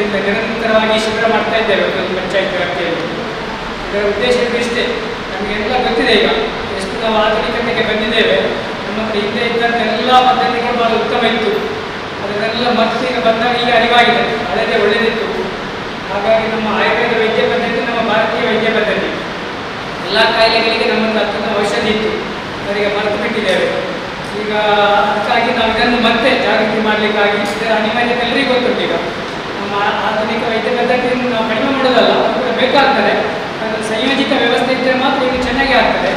ವರ್ಷದಿಂದ ನಿರಂತರವಾಗಿ ಶಿಬಿರ ಮಾಡ್ತಾ ಇದ್ದೇವೆ ಒಂದು ಪಂಚಾಯತ್ ವ್ಯಾಪ್ತಿಯಲ್ಲಿ. ಇದರ ಉದ್ದೇಶ ಇಷ್ಟೇ. ನಮಗೆಲ್ಲ ಗೊತ್ತಿದೆ ಈಗ. ಎಷ್ಟು ನಾವು ಆಧುನಿಕತೆಗೆ ಬಂದಿದ್ದೇವೆ. ನಮ್ಮ ಹತ್ರ ಹಿಂದೆ ಇದ್ದಂಥ ಎಲ್ಲ ಪದ್ಧತಿಗಳು ಬಹಳ ಉತ್ತಮ ಇತ್ತು. ಅದನ್ನೆಲ್ಲ ಮತ್ತೆ ಬಂದಾಗ ಈಗ ಅರಿವಾಗಿದೆ. ಅದೇ ಒಳ್ಳೆಯದಿತ್ತು ಹಾಗಾಗಿ ನಮ್ಮ ಆಯುರ್ವೇದ ವೈದ್ಯ ಪದ್ಧತಿ, ನಮ್ಮ ಭಾರತೀಯ ವೈದ್ಯ ಪದ್ಧತಿ. ಎಲ್ಲ ಕಾಯಿಲೆಗಳಿಗೆ ನಮ್ಮಲ್ಲಿ ಅತ್ಯಂತ ಔಷಧಿ ಇತ್ತು. ಅವರಿಗೆ ಮರೆತು ಬಿಟ್ಟಿದ್ದೇವೆ. ಈಗ ಅದಕ್ಕಾಗಿ ನಾವು ಇದನ್ನು ಮತ್ತೆ ಜಾಗೃತಿ ಮಾಡಲಿಕ್ಕಾಗಿ ಇದರ ಅನಿವಾರ್ಯತೆ ಎಲ್ಲರಿಗೂ ಗೊತ್ತುಂಟು ಈಗ. ಆಧುನಿಕ ವೈದ್ಯ ಪದ್ಧತಿಯನ್ನು ನಾವು ಕಡಿಮೆ ಮಾಡೋದಲ್ಲ ಬೇಕಾಗ್ತದೆ. ಅದು ಸಂಯೋಜಿತ ವ್ಯವಸ್ಥೆ ಇದ್ದರೆ ಮಾತ್ರ ಇದು ಚೆನ್ನಾಗಿ ಆಗ್ತದೆ.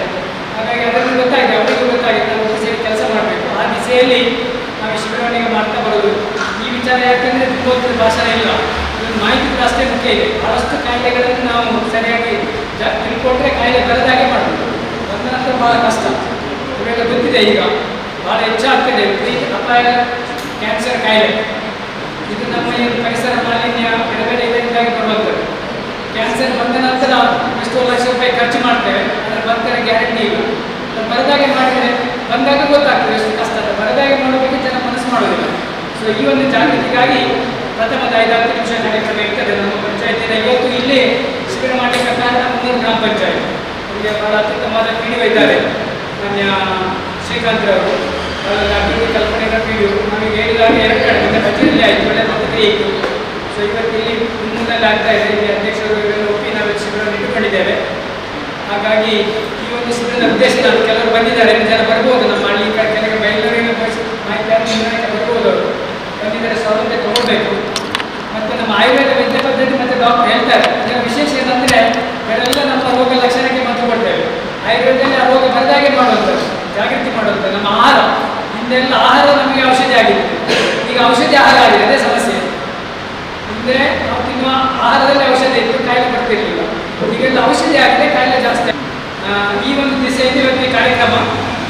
ಹಾಗಾಗಿ ಅದರಲ್ಲಿ ಗೊತ್ತಾಗಿದೆ ಅವರಿಗೂ ಗೊತ್ತಾಗಿದೆ ನಾವು ಸೇರಿ ಕೆಲಸ ಮಾಡಬೇಕು. ಆ ದಿಸೆಯಲ್ಲಿ ನಾವು ಶಿಬಿರವಣಿಗೆ ಮಾಡ್ತಾ ಬರೋದು. ಈ ವಿಚಾರ ಯಾಕೆಂದರೆ ತುಂಬ ಹೊತ್ತು ಭಾಷಣ ಇಲ್ಲ. ಇದೊಂದು ಮಾಹಿತಿ ಅಷ್ಟೇ ಮುಖ್ಯ ಇದೆ. ಬಹಳಷ್ಟು ಕಾಯಿಲೆಗಳನ್ನು ನಾವು ಸರಿಯಾಗಿ ಜ, ತಿಳ್ಕೊಂಡ್ರೆ ಕಾಯಿಲೆ ಬರದಾಗೆ ಮಾಡಬೇಕು ಬಂದ ನಂತರ ಭಾಳ ಕಷ್ಟ. ಇವೆಲ್ಲ ಗೊತ್ತಿದೆ ಈಗ ಭಾಳ ಹೆಚ್ಚಾಗ್ತಿದೆ. ಅಪಾಯ ಕ್ಯಾನ್ಸರ್ ಕಾಯಿಲೆ. ಇದು ನಮ್ಮ ಏನು ಪರಿಸರ ಮಾಲಿನ್ಯ ಕೆಳಗಡೆ ಇದರಿಂದಾಗಿ ಬರುವಂಥದ್ದು ಕ್ಯಾನ್ಸರ್ ಬಂದ ನಂತರ ಎಷ್ಟೋ ಲಕ್ಷ ರೂಪಾಯಿ ಖರ್ಚು ಮಾಡ್ತೇವೆ ಅದರ ಬರ್ತಾರೆ ಗ್ಯಾರಂಟಿ ಇಲ್ಲ. ಅದು ಬರದಾಗೆ ಮಾಡಿದರೆ ಬಂದಾಗ ಗೊತ್ತಾಗ್ತದೆ ಎಷ್ಟು ಕಷ್ಟ. ಅಂತ ಬರದಾಗೆ ಮಾಡೋದಕ್ಕೆ ಜನ ಮನಸ್ಸು ಮಾಡೋದಿಲ್ಲ. ಸೊ ಈ ಒಂದು ಜಾಗೃತಿಗಾಗಿ ಪ್ರಥಮದ ಐದಾರು ನಿಮಿಷ ಕಾರ್ಯಕ್ರಮ ಇರ್ತದೆ ನಮ್ಮ ಪಂಚಾಯತಿನ ಇವತ್ತು ಇಲ್ಲಿ ಶಿಬಿರ ಮಾಡಲಿಕ್ಕೆ ಕಾರಣ ಮೂರು ಗ್ರಾಮ ಪಂಚಾಯತ್. ನಮಗೆ ಬಹಳ ಅತ್ಯುತ್ತಮವಾದ ಪೀಡಿಯೋ ಇದ್ದಾರೆ. ಮಾನ್ಯ ಶ್ರೀಕಾಂತ್ ರವರು. ಅಭಿವೃದ್ಧಿ ಕಲ್ಪನೆಗಳ ಪೀಡಿಯೋ ನಮಗೆ ಹೇಳಿದಾಗ ಎರಡು ಕಡೆ, ಮತ್ತೆ ಕಚೇರಿಯಲ್ಲಿ ಆಯಿತು, ಒಳ್ಳೆ ಪತ್ರಿಕೆ ಇತ್ತು ಸೊ ಇವತ್ತು ಇಲ್ಲಿ ಮುನ್ನಲ್ಲಿ ಆಗ್ತಾ ಇದೆ, ಇಲ್ಲಿ ಅಧ್ಯಕ್ಷರು, ಇವೆಲ್ಲ ಒಪ್ಪಿ ನಾವು ಶಿಬಿರವನ್ನು ಇಟ್ಟುಕೊಂಡಿದ್ದೇವೆ. ಹಾಗಾಗಿ ಈ ಒಂದು ಶಿಬಿರದ ಉದ್ದೇಶ ನಾನು ಕೆಲವರು ಬಂದಿದ್ದಾರೆ ಜನ ಬರ್ಬೋದು, ನಮ್ಮ ಹಳ್ಳಿ ಕಡೆ ಕೆಲವರು ಬೆಂಗಳೂರಿನ ಮಾಹಿತಿ ಬರ್ಬೋದು ಅವರು. ಬಂದಿದ್ದಾರೆ ಸೌಲಭ್ಯ ತಗೊಳ್ಬೇಕು. ಮತ್ತು ನಮ್ಮ ಆಯುರ್ವೇದ ವೈದ್ಯ ಪದ್ಧತಿ ಮತ್ತು ಡಾಕ್ಟರ್ ಹೇಳ್ತಾರೆ. ಅದರ ವಿಶೇಷ ಏನಂದರೆ ಇವರೆಲ್ಲ ನಮ್ಮ ರೋಗ ಲಕ್ಷಣಕ್ಕೆ ಮದ್ದು ಕೊಡ್ತೇವೆ. ಆಯುರ್ವೇದದಲ್ಲಿ ಆ ರೋಗ ಬರದಾಗೆ ಮಾಡುವಂಥದ್ದು, ಜಾಗೃತಿ ಮಾಡುವಂಥದ್ದು, ನಮ್ಮ ಆಹಾರ. ಹಿಂದೆಲ್ಲ ಆಹಾರ ನಮಗೆ ಔಷಧಿ ಆಗಿದೆ. ಈಗ ಔಷಧಿ ಆಹಾರ ಆಗಿದೆ, ಅದೇ ಸಮಸ್ಯೆ. ಮುಂದೆ ನಾವು ತಿನ್ನುವ ಆಹಾರದಲ್ಲಿ ಔಷಧಿ ಇತ್ತು, ಕಾಯಿಲೆ ಬರ್ತಿರ್ಲಿಲ್ಲ ಈಗೆಲ್ಲ ಔಷಧಿ ಆಗಿದೆ, ಕಾಯಿಲೆ ಜಾಸ್ತಿ ಈ ಒಂದು ದಿಸೆಯಲ್ಲಿ ಇವತ್ತಿನ ಕಾರ್ಯಕ್ರಮ.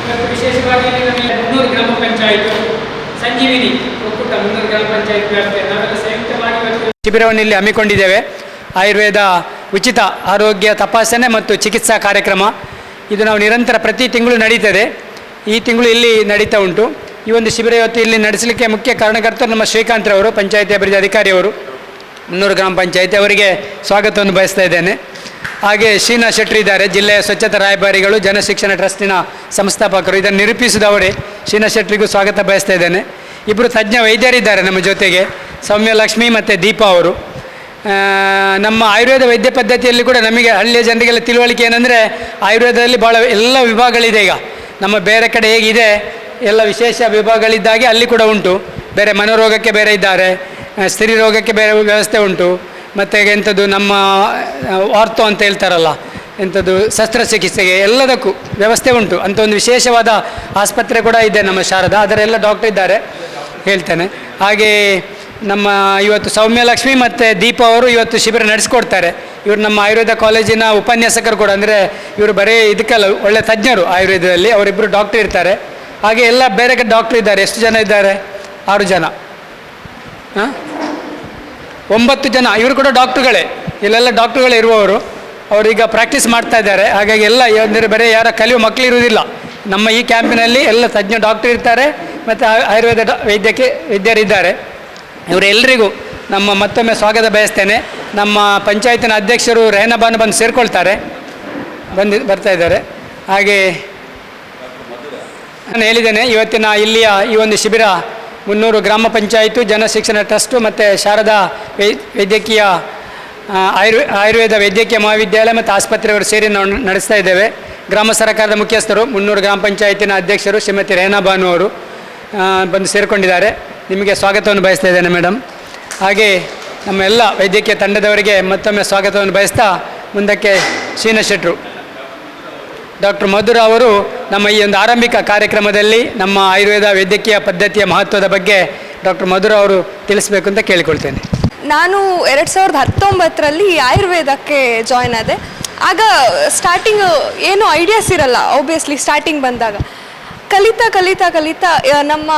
ಇವತ್ತು ವಿಶೇಷವಾಗಿ ನಮಗೆ ಮುನ್ನೂರು ಗ್ರಾಮ ಪಂಚಾಯತ್. ಸಂಜೀವಿನಿ ಒಕ್ಕೂಟ, ಮುನ್ನೂರು ಗ್ರಾಮ ಪಂಚಾಯತ್ ವ್ಯಾಪ್ತಿಯ. ನಾವೆಲ್ಲ ಸಂಯುಕ್ತವಾಗಿ ಶಿಬಿರವನ್ನು ಇಲ್ಲಿ ಹಮ್ಮಿಕೊಂಡಿದ್ದೇವೆ. ಆಯುರ್ವೇದ ಉಚಿತ ಆರೋಗ್ಯ ತಪಾಸಣೆ ಮತ್ತು ಚಿಕಿತ್ಸಾ ಕಾರ್ಯಕ್ರಮ. ಇದು ನಾವು ನಿರಂತರ ಪ್ರತಿ ತಿಂಗಳು ನಡೀತದೆ. ಈ ತಿಂಗಳು ಇಲ್ಲಿ ನಡೀತಾ ಉಂಟು. ಈ ಒಂದು ಶಿಬಿರ ಇವತ್ತು ಇಲ್ಲಿ ನಡೆಸಲಿಕ್ಕೆ ಮುಖ್ಯ ಕಾರಣಕರ್ತರು ನಮ್ಮ ಶ್ರೀಕಾಂತ್ ಅವರು ಪಂಚಾಯತಿ ಅಭಿವೃದ್ಧಿ ಅಧಿಕಾರಿಯವರು ಮುನ್ನೂರು ಗ್ರಾಮ ಪಂಚಾಯತಿ ಅವರಿಗೆ ಸ್ವಾಗತವನ್ನು ಬಯಸ್ತಾ ಇದ್ದೇನೆ. ಹಾಗೆ ಶೀನಾ ಶೆಟ್ಟಿ ಇದ್ದಾರೆ, ಜಿಲ್ಲೆಯ ಸ್ವಚ್ಛತಾ ರಾಯಭಾರಿಗಳು, ಜನಶಿಕ್ಷಣ ಟ್ರಸ್ಟಿನ ಸಂಸ್ಥಾಪಕರು. ಇದನ್ನು ನಿರೂಪಿಸಿದವರೇ ಶೀನಾ ಶೆಟ್ಟಿಗೂ ಸ್ವಾಗತ ಬಯಸ್ತಾ ಇದ್ದೇನೆ. ಇಬ್ಬರು ತಜ್ಞ ವೈದ್ಯರಿದ್ದಾರೆ ನಮ್ಮ ಜೊತೆಗೆ ಸೌಮ್ಯ ಲಕ್ಷ್ಮಿ ಮತ್ತು ದೀಪಾ ಅವರು. ನಮ್ಮ ಆಯುರ್ವೇದ ವೈದ್ಯ ಪದ್ಧತಿಯಲ್ಲಿ ಕೂಡ ನಮಗೆ ಹಳ್ಳಿಯ ಜನರಿಗೆಲ್ಲ ತಿಳುವಳಿಕೆ ಏನಂದರೆ, ಆಯುರ್ವೇದದಲ್ಲಿ ಭಾಳ ಎಲ್ಲ ವಿಭಾಗಗಳಿದೆ ಈಗ. ನಮ್ಮ ಬೇರೆ ಕಡೆ ಹೇಗಿದೆ, ಎಲ್ಲ ವಿಶೇಷ ವಿಭಾಗಗಳಿದ್ದಾಗೆ ಅಲ್ಲಿ ಕೂಡ ಉಂಟು. ಬೇರೆ ಮನೋರೋಗಕ್ಕೆ ಬೇರೆ ಇದ್ದಾರೆ ಸ್ತ್ರೀ ರೋಗಕ್ಕೆ ಬೇರೆ ವ್ಯವಸ್ಥೆ ಉಂಟು. ಮತ್ತು ಎಂಥದ್ದು ನಮ್ಮ ಆರ್ಥೋ ಅಂತ ಹೇಳ್ತಾರಲ್ಲ, ಎಂಥದ್ದು ಶಸ್ತ್ರಚಿಕಿತ್ಸೆಗೆ ಎಲ್ಲದಕ್ಕೂ ವ್ಯವಸ್ಥೆ ಉಂಟು. ಅಂತ ಒಂದು ವಿಶೇಷವಾದ ಆಸ್ಪತ್ರೆ ಕೂಡ ಇದೆ ನಮ್ಮ ಶಾರದಾ, ಅದರೆಲ್ಲ ಡಾಕ್ಟರ್ ಇದ್ದಾರೆ, ಹೇಳ್ತೇನೆ. ಹಾಗೆ ನಮ್ಮ ಇವತ್ತು ಸೌಮ್ಯಲಕ್ಷ್ಮಿ ಮತ್ತು ದೀಪ ಅವರು ಇವತ್ತು ಶಿಬಿರ ನಡೆಸ್ಕೊಡ್ತಾರೆ. ಇವರು ನಮ್ಮ ಆಯುರ್ವೇದ ಕಾಲೇಜಿನ ಉಪನ್ಯಾಸಕರು ಕೂಡ, ಅಂದರೆ ಇವರು ಬರೀ ಇದಕ್ಕೆಲ್ಲ, ಒಳ್ಳೆ ತಜ್ಞರು ಆಯುರ್ವೇದದಲ್ಲಿ ಅವರಿಬ್ಬರು ಡಾಕ್ಟರ್ ಇರ್ತಾರೆ. ಹಾಗೆ ಎಲ್ಲ ಬೇರೆ ಡಾಕ್ಟರ್ ಇದ್ದಾರೆ. ಎಷ್ಟು ಜನ ಇದ್ದಾರೆ? ಆರು ಜನ. ಹಾಂ? ಒಂಬತ್ತು ಜನ. ಇವರು ಕೂಡ ಡಾಕ್ಟ್ರುಗಳೇ ಇಲ್ಲೆಲ್ಲ ಡಾಕ್ಟ್ರುಗಳೇ ಇರುವವರು. ಅವರೀಗ ಪ್ರಾಕ್ಟೀಸ್ ಮಾಡ್ತಾ ಇದ್ದಾರೆ. ಹಾಗಾಗಿ ಎಲ್ಲ ಅಂದರೆ ಬರೀ ಯಾರ ಕಲಿಯುವ ಮಕ್ಕಳು ಇರುವುದಿಲ್ಲ. ನಮ್ಮ ಈ ಕ್ಯಾಂಪಿನಲ್ಲಿ ಎಲ್ಲ ತಜ್ಞ ಡಾಕ್ಟರ್ ಇರ್ತಾರೆ. ಮತ್ತು ಆಯುರ್ವೇದ ವೈದ್ಯಕ್ಕೆ ವೈದ್ಯರಿದ್ದಾರೆ. ಇವರೆಲ್ಲರಿಗೂ ನಮ್ಮ ಮತ್ತೊಮ್ಮೆ ಸ್ವಾಗತ ಬಯಸ್ತೇನೆ. ನಮ್ಮ ಪಂಚಾಯತಿನ ಅಧ್ಯಕ್ಷರು ರೇಹನಬಾನು ಬಂದು ಸೇರಿಕೊಳ್ತಾರೆ. ಬಂದು ಬರ್ತಾ ಇದ್ದಾರೆ. ಹಾಗೆ ನಾನು ಹೇಳಿದ್ದೇನೆ, ಇವತ್ತಿನ ಇಲ್ಲಿಯ ಈ ಒಂದು ಶಿಬಿರ ಮುನ್ನೂರು ಗ್ರಾಮ ಪಂಚಾಯಿತು, ಜನಶಿಕ್ಷಣ ಟ್ರಸ್ಟು ಮತ್ತು ಶಾರದಾ ವೈದ್ಯಕೀಯ ಆಯುರ್ ಆಯುರ್ವೇ ಆಯುರ್ವೇದ ವೈದ್ಯಕೀಯ ಮಹಾವಿದ್ಯಾಲಯ ಮತ್ತು ಆಸ್ಪತ್ರೆಯವರು ಸೇರಿ ನಾವು ನಡೆಸ್ತಾ ಇದ್ದೇವೆ. ಗ್ರಾಮ ಸರ್ಕಾರದ ಮುಖ್ಯಸ್ಥರು, ಮುನ್ನೂರು ಗ್ರಾಮ ಪಂಚಾಯತಿನ ಅಧ್ಯಕ್ಷರು ಶ್ರೀಮತಿ ರೇಹನಾ ಬಾನು ಅವರು ಬಂದು ಸೇರಿಕೊಂಡಿದ್ದಾರೆ. ನಿಮಗೆ ಸ್ವಾಗತವನ್ನು ಬಯಸ್ತಾ ಇದ್ದೇನೆ ಮೇಡಮ್ ಹಾಗೆ ನಮ್ಮ ಎಲ್ಲ ವೈದ್ಯಕೀಯ ತಂಡದವರಿಗೆ ಮತ್ತೊಮ್ಮೆ ಸ್ವಾಗತವನ್ನು ಬಯಸ್ತಾ ಮುಂದಕ್ಕೆ ಶೀನ ಶೆಟ್ರು. ಡಾಕ್ಟರ್ ಮಧುರ ಅವರು ನಮ್ಮ ಈ ಒಂದು ಆರಂಭಿಕ ಕಾರ್ಯಕ್ರಮದಲ್ಲಿ ನಮ್ಮ ಆಯುರ್ವೇದ ವೈದ್ಯಕೀಯ ಪದ್ಧತಿಯ ಮಹತ್ವದ ಬಗ್ಗೆ ಡಾಕ್ಟರ್ ಮಧುರ ಅವರು ತಿಳಿಸಬೇಕು ಅಂತ ಕೇಳಿಕೊಳ್ತೇನೆ. ನಾನು ಎರಡು ಸಾವಿರದ ಹತ್ತೊಂಬತ್ತರಲ್ಲಿ ಆಯುರ್ವೇದಕ್ಕೆ ಜಾಯ್ನ್ ಆದೆ. ಆಗ ಸ್ಟಾರ್ಟಿಂಗ್ ಏನು ಐಡಿಯಾಸ್ ಇರಲ್ಲ ಆಬ್ವಿಯಸ್ಲಿ ಸ್ಟಾರ್ಟಿಂಗ್ ಬಂದಾಗ. ಕಲಿತಾ ಕಲಿತಾ ಕಲಿತಾ ನಮ್ಮ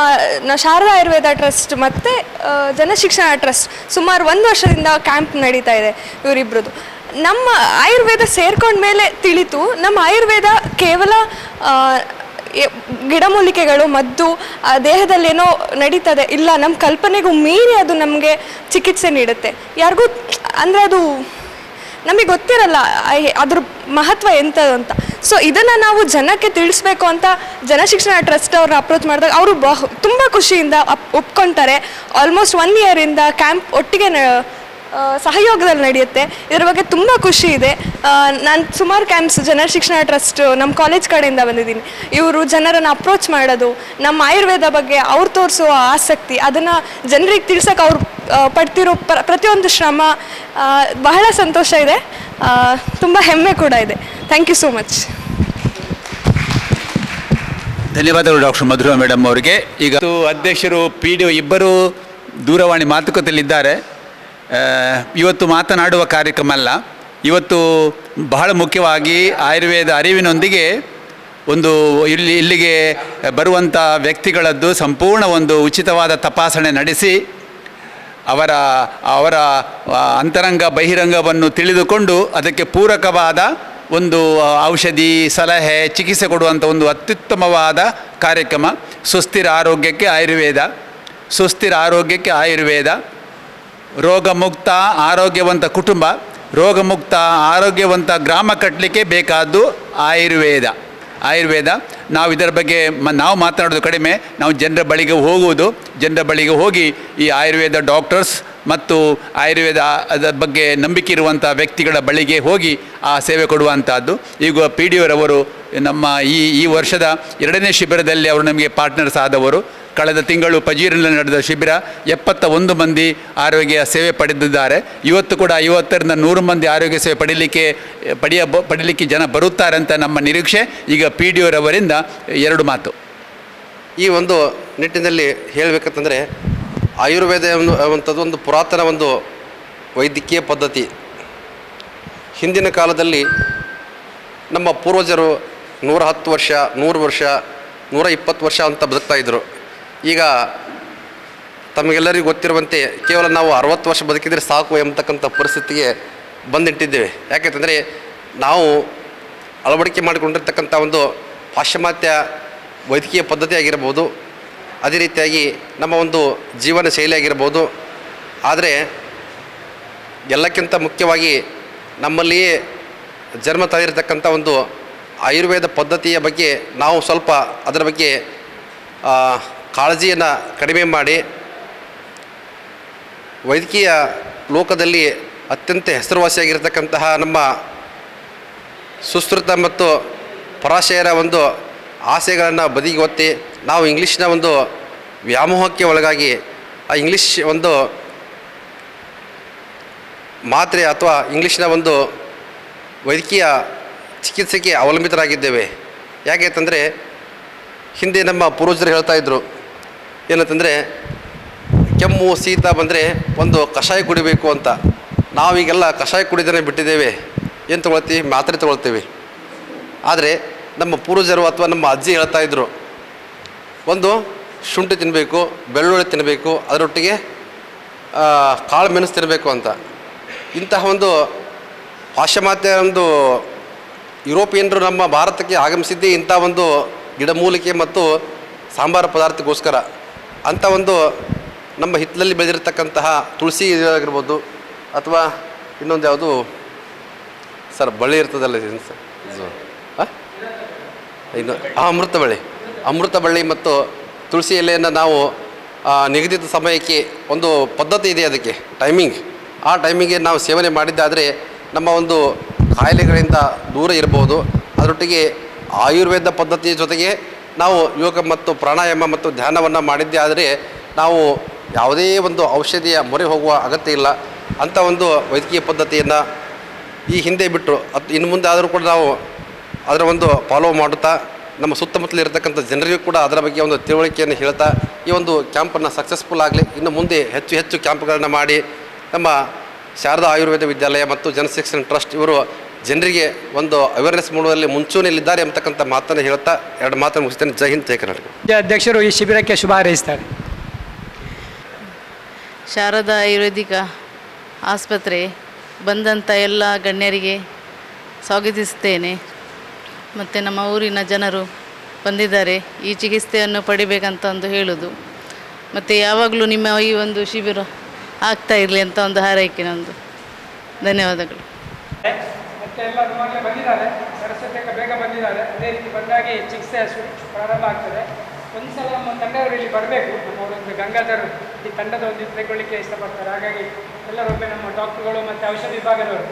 ಶಾರದಾ ಆಯುರ್ವೇದ ಟ್ರಸ್ಟ್ ಮತ್ತು ಜನಶಿಕ್ಷಣ ಟ್ರಸ್ಟ್ ಸುಮಾರು ಒಂದು ವರ್ಷದಿಂದ ಕ್ಯಾಂಪ್ ನಡೀತಾ ಇದೆ ಇವರಿಬ್ರದ್ದು. ನಮ್ಮ ಆಯುರ್ವೇದ ಸೇರ್ಕೊಂಡ ಮೇಲೆ ತಿಳಿತು, ನಮ್ಮ ಆಯುರ್ವೇದ ಕೇವಲ ಗಿಡಮೂಲಿಕೆಗಳು, ಮದ್ದು, ಆ ದೇಹದಲ್ಲಿ ಏನೋ ನಡೀತದೆ, ಇಲ್ಲ ನಮ್ಮ ಕಲ್ಪನೆಗೂ ಮೀರಿ ಅದು ನಮಗೆ ಚಿಕಿತ್ಸೆ ನೀಡುತ್ತೆ. ಯಾರಿಗೂ, ಅಂದರೆ ಅದು ನಮಗೆ ಗೊತ್ತಿರಲ್ಲ ಅದ್ರ ಮಹತ್ವ ಎಂಥದ್ದು ಅಂತ ಸೊ ಇದನ್ನು ನಾವು ಜನಕ್ಕೆ ತಿಳಿಸ್ಬೇಕು ಅಂತ ಜನಶಿಕ್ಷಣ ಟ್ರಸ್ಟ್ ಅವ್ರನ್ನ ಅಪ್ರೋಚ್ ಮಾಡಿದಾಗ ಅವರು ಬಹ, ತುಂಬ ಖುಷಿಯಿಂದ ಅಪ್, ಒಪ್ಕೊತಾರೆ. ಆಲ್ಮೋಸ್ಟ್ ಒನ್ ಇಯರಿಂದ ಕ್ಯಾಂಪ್ ಒಟ್ಟಿಗೆ ಸಹಯೋಗದಲ್ಲಿ ನಡೆಯುತ್ತೆ. ಇದರ ಬಗ್ಗೆ ತುಂಬ ಖುಷಿ ಇದೆ. ನಾನು ಸುಮಾರು ಕ್ಯಾಂಪ್ಸ್ ಜನ ಶಿಕ್ಷಣ ಟ್ರಸ್ಟ್ ನಮ್ಮ ಕಾಲೇಜ್ ಕಡೆಯಿಂದ ಬಂದಿದ್ದೀನಿ. ಇವರು ಜನರನ್ನು ಅಪ್ರೋಚ್ ಮಾಡೋದು, ನಮ್ಮ ಆಯುರ್ವೇದ ಬಗ್ಗೆ ಅವ್ರು ತೋರಿಸೋ ಆಸಕ್ತಿ, ಅದನ್ನು ಜನರಿಗೆ ತಿಳ್ಸೋಕೆ ಅವ್ರು ಪಡ್ತಿರೋ ಪ್ರ, ಪ್ರತಿಯೊಂದು ಶ್ರಮ ಬಹಳ ಸಂತೋಷ ಇದೆ. ತುಂಬ ಹೆಮ್ಮೆ ಕೂಡ ಇದೆ. ಥ್ಯಾಂಕ್ ಯು ಸೋ ಮಚ್ ಧನ್ಯವಾದಗಳು ಡಾಕ್ಟರ್ ಮಧುರ ಮೇಡಮ್ ಅವರಿಗೆ. ಈಗ ಅಧ್ಯಕ್ಷರು, ಪಿ ಡಿ ಇಬ್ಬರು ದೂರವಾಣಿ ಮಾತುಕತೆಯಲ್ಲಿದ್ದಾರೆ. ಇವತ್ತು ಮಾತನಾಡುವ ಕಾರ್ಯಕ್ರಮ ಅಲ್ಲ. ಇವತ್ತು ಬಹಳ ಮುಖ್ಯವಾಗಿ ಆಯುರ್ವೇದ ಅರಿವಿನೊಂದಿಗೆ ಒಂದು ಇಲ್ಲಿ, ಇಲ್ಲಿಗೆ ಬರುವಂಥ ವ್ಯಕ್ತಿಗಳದ್ದು ಸಂಪೂರ್ಣ ಒಂದು ಉಚಿತವಾದ ತಪಾಸಣೆ ನಡೆಸಿ, ಅವರ ಅವರ ಅಂತರಂಗ ಬಹಿರಂಗವನ್ನು ತಿಳಿದುಕೊಂಡು ಅದಕ್ಕೆ ಪೂರಕವಾದ ಒಂದು ಔಷಧಿ ಸಲಹೆ, ಚಿಕಿತ್ಸೆ ಕೊಡುವಂಥ ಒಂದು ಅತ್ಯುತ್ತಮವಾದ ಕಾರ್ಯಕ್ರಮ, ಸುಸ್ಥಿರ ಆರೋಗ್ಯಕ್ಕೆ ಆಯುರ್ವೇದ. ಸುಸ್ಥಿರ ಆರೋಗ್ಯಕ್ಕೆ ಆಯುರ್ವೇದ. ರೋಗಮುಕ್ತ ಆರೋಗ್ಯವಂತ ಕುಟುಂಬ, ರೋಗಮುಕ್ತ ಆರೋಗ್ಯವಂತ ಗ್ರಾಮ ಕಟ್ಟಲಿಕ್ಕೆ ಬೇಕಾದ್ದು ಆಯುರ್ವೇದ. ಆಯುರ್ವೇದ, ನಾವು ಇದರ ಬಗ್ಗೆ ಮ, ನಾವು ಮಾತನಾಡೋದು ಕಡಿಮೆ, ನಾವು ಜನರ ಬಳಿಗೆ ಹೋಗುವುದು, ಜನರ ಬಳಿಗೆ ಹೋಗಿ ಈ ಆಯುರ್ವೇದ ಡಾಕ್ಟರ್ಸ್ ಮತ್ತು ಆಯುರ್ವೇದ ಅದರ ಬಗ್ಗೆ ನಂಬಿಕೆ ಇರುವಂಥ ವ್ಯಕ್ತಿಗಳ ಬಳಿಗೆ ಹೋಗಿ ಆ ಸೇವೆ ಕೊಡುವಂಥದ್ದು ಈಗ ಪಿ ಡಿ ಅವರವರು ನಮ್ಮ ಈ ಈ ವರ್ಷದ ಎರಡನೇ ಶಿಬಿರದಲ್ಲಿ ಅವರು ನಮಗೆ ಪಾರ್ಟ್ನರ್ಸ್ ಆದವರು. ಕಳೆದ ತಿಂಗಳು ಪಜೀರಿನಲ್ಲಿ ನಡೆದ ಶಿಬಿರ ಎಪ್ಪತ್ತ ಒಂದು ಮಂದಿ ಆರೋಗ್ಯ ಸೇವೆ ಪಡೆದಿದ್ದಾರೆ. ಇವತ್ತು ಕೂಡ ಐವತ್ತರಿಂದ ನೂರು ಮಂದಿ ಆರೋಗ್ಯ ಸೇವೆ ಪಡೀಲಿಕ್ಕೆ ಪಡೆಯ ಪಡೀಲಿಕ್ಕೆ ಜನ ಬರುತ್ತಾರೆ ಅಂತ ನಮ್ಮ ನಿರೀಕ್ಷೆ. ಈಗ ಪಿ ಡಿ ಓರವರಿಂದ ಎರಡು ಮಾತು. ಈ ಒಂದು ನಿಟ್ಟಿನಲ್ಲಿ ಹೇಳಬೇಕಂತಂದರೆ ಆಯುರ್ವೇದ ಅನ್ನುವಂಥದ್ದು ಒಂದು ಪುರಾತನ ಒಂದು ವೈದ್ಯಕೀಯ ಪದ್ಧತಿ. ಹಿಂದಿನ ಕಾಲದಲ್ಲಿ ನಮ್ಮ ಪೂರ್ವಜರು ನೂರ ಹತ್ತು ವರ್ಷ, ನೂರು ವರ್ಷ, ನೂರ ಇಪ್ಪತ್ತು ವರ್ಷ ಅಂತ ಬದುಕ್ತಾ ಇದ್ದರು ಈಗ ತಮಗೆಲ್ಲರಿಗೂ ಗೊತ್ತಿರುವಂತೆ ಕೇವಲ ನಾವು ಅರವತ್ತು ವರ್ಷ ಬದುಕಿದರೆ ಸಾಕು ಎಂಬತಕ್ಕಂಥ ಪರಿಸ್ಥಿತಿಗೆ ಬಂದಿಟ್ಟಿದ್ದೇವೆ. ಯಾಕೆಂತಂದರೆ ನಾವು ಅಳವಡಿಕೆ ಮಾಡಿಕೊಂಡಿರ್ತಕ್ಕಂಥ ಒಂದು ಪಾಶ್ಚಿಮಾತ್ಯ ವೈದ್ಯಕೀಯ ಪದ್ಧತಿ ಆಗಿರ್ಬೋದು ಅದೇ ರೀತಿಯಾಗಿ ನಮ್ಮ ಒಂದು ಜೀವನ ಶೈಲಿಯಾಗಿರ್ಬೋದು. ಆದರೆ ಎಲ್ಲಕ್ಕಿಂತ ಮುಖ್ಯವಾಗಿ ನಮ್ಮಲ್ಲಿಯೇ ಜನ್ಮ ತಾಳಿರ್ತಕ್ಕಂಥ ಒಂದು ಆಯುರ್ವೇದ ಪದ್ಧತಿಯ ಬಗ್ಗೆ ನಾವು ಸ್ವಲ್ಪ ಅದರ ಬಗ್ಗೆ ಕಾಳಜಿಯನ್ನು ಕಡಿಮೆ ಮಾಡಿ ವೈದ್ಯಕೀಯ ಲೋಕದಲ್ಲಿ ಅತ್ಯಂತ ಹೆಸರುವಾಸಿಯಾಗಿರ್ತಕ್ಕಂತಹ ನಮ್ಮ ಸುಶ್ರುತ ಮತ್ತು ಪರಾಶಯರ ಒಂದು ಆಸೆಗಳನ್ನು ಬದಿಗೆ ಒತ್ತಿ ನಾವು ಇಂಗ್ಲೀಷ್ನ ಒಂದು ವ್ಯಾಮೋಹಕ್ಕೆ ಒಳಗಾಗಿ, ಆ ಇಂಗ್ಲೀಷ್ ಒಂದು ಮಾತ್ರೆ ಅಥವಾ ಇಂಗ್ಲೀಷ್ನ ಒಂದು ವೈದ್ಯಕೀಯ ಚಿಕಿತ್ಸೆಗೆ ಅವಲಂಬಿತರಾಗಿದ್ದೇವೆ. ಯಾಕೆ ಅಂತಂದರೆ, ಹಿಂದೆ ನಮ್ಮ ಪೂರ್ವಜರು ಹೇಳ್ತಾಯಿದ್ರು ಏನಂತಂದರೆ, ಕೆಮ್ಮು, ಶೀತ ಬಂದರೆ ಒಂದು ಕಷಾಯ ಕುಡಿಬೇಕು ಅಂತ. ನಾವೀಗೆಲ್ಲ ಕಷಾಯ ಕುಡಿದೇ ಬಿಟ್ಟಿದ್ದೇವೆ. ಏನು ತೊಗೊಳ್ತೀವಿ? ಮಾತ್ರೆ ತೊಗೊಳ್ತೀವಿ. ಆದರೆ, ನಮ್ಮ ಪೂರ್ವಜರು ಅಥವಾ ನಮ್ಮ ಅಜ್ಜಿ ಹೇಳ್ತಾ ಇದ್ದರು ಒಂದು ಶುಂಠಿ ತಿನ್ನಬೇಕು ಬೆಳ್ಳುಳ್ಳಿ ತಿನ್ನಬೇಕು ಅದರೊಟ್ಟಿಗೆ ಕಾಳು ಮೆಣಸು ತಿನ್ನಬೇಕು ಅಂತ. ಇಂತಹ ಒಂದು ಪಾಶ್ಚಿಮಾತ್ಯ ಒಂದು ಯುರೋಪಿಯನ್ರು ನಮ್ಮ ಭಾರತಕ್ಕೆ ಆಗಮಿಸಿದ್ದೇ ಇಂಥ ಒಂದು ಗಿಡಮೂಲಿಕೆ ಮತ್ತು ಸಾಂಬಾರು ಪದಾರ್ಥಕ್ಕೋಸ್ಕರ. ಅಂಥ ಒಂದು ನಮ್ಮ ಹಿತ್ತಲಲ್ಲಿ ಬೆಳೆದಿರ್ತಕ್ಕಂತಹ ತುಳಸಿ ಆಗಿರ್ಬೋದು ಅಥವಾ ಇನ್ನೊಂದು ಯಾವುದು? ಸರ್, ಬಳ್ಳಿ ಇರ್ತದಲ್ಲ ಸರ್? ಇನ್ನು ಹಾಂ ಅಮೃತ ಬಳ್ಳಿ. ಅಮೃತ ಬಳ್ಳಿ ಮತ್ತು ತುಳಸಿ ಎಲೆಯನ್ನು ನಾವು ನಿಗದಿತ ಸಮಯಕ್ಕೆ ಒಂದು ಪದ್ಧತಿ ಇದೆ ಅದಕ್ಕೆ ಟೈಮಿಂಗ್ ಆ ಟೈಮಿಂಗೆ ನಾವು ಸೇವನೆ ಮಾಡಿದ್ದಾದರೆ ನಮ್ಮ ಒಂದು ಕಾಯಿಲೆಗಳಿಂದ ದೂರ ಇರಬಹುದು ಅದರೊಟ್ಟಿಗೆ ಆಯುರ್ವೇದ ಪದ್ಧತಿಯ ಜೊತೆಗೆ ನಾವು ಯೋಗ ಮತ್ತು ಪ್ರಾಣಾಯಾಮ ಮತ್ತು ಧ್ಯಾನವನ್ನು ಮಾಡಿದ್ದೇ ಆದರೆ ನಾವು ಯಾವುದೇ ಒಂದು ಔಷಧಿಯ ಮೊರೆ ಹೋಗುವ ಅಗತ್ಯ ಇಲ್ಲ. ಅಂಥ ಒಂದು ವೈದ್ಯಕೀಯ ಪದ್ಧತಿಯನ್ನು ಈ ಹಿಂದೆ ಬಿಟ್ಟರು ಅದು ಇನ್ನು ಮುಂದೆ ಆದರೂ ಕೂಡ ನಾವು ಅದರ ಒಂದು ಫಾಲೋ ಮಾಡುತ್ತಾ ನಮ್ಮ ಸುತ್ತಮುತ್ತಲಿರತಕ್ಕಂಥ ಜನರಿಗೂ ಕೂಡ ಅದರ ಬಗ್ಗೆ ಒಂದು ತಿಳುವಳಿಕೆಯನ್ನು ಹೇಳ್ತಾ ಈ ಒಂದು ಕ್ಯಾಂಪನ್ನು ಸಕ್ಸಸ್ಫುಲ್ ಆಗಲಿ. ಇನ್ನು ಮುಂದೆ ಹೆಚ್ಚು ಹೆಚ್ಚು ಕ್ಯಾಂಪ್ಗಳನ್ನು ಮಾಡಿ ನಮ್ಮ ಶಾರದಾ ಆಯುರ್ವೇದ ವಿದ್ಯಾಲಯ ಮತ್ತು ಜನಶಿಕ್ಷಣ ಟ್ರಸ್ಟ್ ಇವರು ಜನರಿಗೆ ಒಂದು ಅವೇರ್ನೆಸ್ ಮೂಡುವಲ್ಲಿ ಮುಂಚೂಣಿಯಲ್ಲಿದ್ದಾರೆ ಎಂಬತಕ್ಕಂಥ ಮಾತನ್ನು ಹೇಳ್ತಾ ಎರಡು ಮಾತನ್ನು ಮುಗಿಸ್ತೇನೆ. ಜೈ ಹಿಂದ್ ಜೈ ಕರ್ನಾಟಕ. ಅಧ್ಯಕ್ಷರು ಈ ಶಿಬಿರಕ್ಕೆ ಶುಭ ಹಾರೈಸ್ತಾರೆ. ಶಾರದಾ ಆಯುರ್ವೇದಿಕ ಆಸ್ಪತ್ರೆ ಬಂದಂಥ ಎಲ್ಲ ಗಣ್ಯರಿಗೆ ಸ್ವಾಗತಿಸ್ತೇನೆ. ಮತ್ತು ನಮ್ಮ ಊರಿನ ಜನರು ಬಂದಿದ್ದಾರೆ. ಈ ಚಿಕಿತ್ಸೆಯನ್ನು ಪಡಿಬೇಕಂತ ಒಂದು ಹೇಳೋದು. ಮತ್ತು ಯಾವಾಗಲೂ ನಿಮ್ಮ ಈ ಒಂದು ಶಿಬಿರ ಆಗ್ತಾ ಇರಲಿ ಅಂತ ಒಂದು ಹಾರೈಕೆ ನಂದು. ಧನ್ಯವಾದಗಳು. ಮತ್ತೆ ಎಲ್ಲ ನಮ್ಮಲ್ಲೇ ಬಂದಿದ್ದಾರೆ. ಸರಸ್ವತಿ ಅಕ್ಕ ಬೇಗ ಬಂದಿದ್ದಾರೆ. ಅದೇ ರೀತಿ ಬಂದಾಗಿ ಚಿಕಿತ್ಸೆ ಪ್ರಾರಂಭ ಆಗ್ತದೆ. ಒಂದು ಸಲ ನಮ್ಮ ತಂಡವರು ಇಲ್ಲಿ ಬರಬೇಕು. ನಮ್ಮವರೊಂದು ಗಂಗಾಧರ್ ಈ ತಂಡದ ಒಂದು ತೆಗೊಳ್ಳಿಕ್ಕೆ ಇಷ್ಟಪಡ್ತಾರೆ. ಹಾಗಾಗಿ ಎಲ್ಲರೊಮ್ಮೆ ನಮ್ಮ ಡಾಕ್ಟ್ರುಗಳು ಮತ್ತು ಔಷಧಿ ವಿಭಾಗದವರು.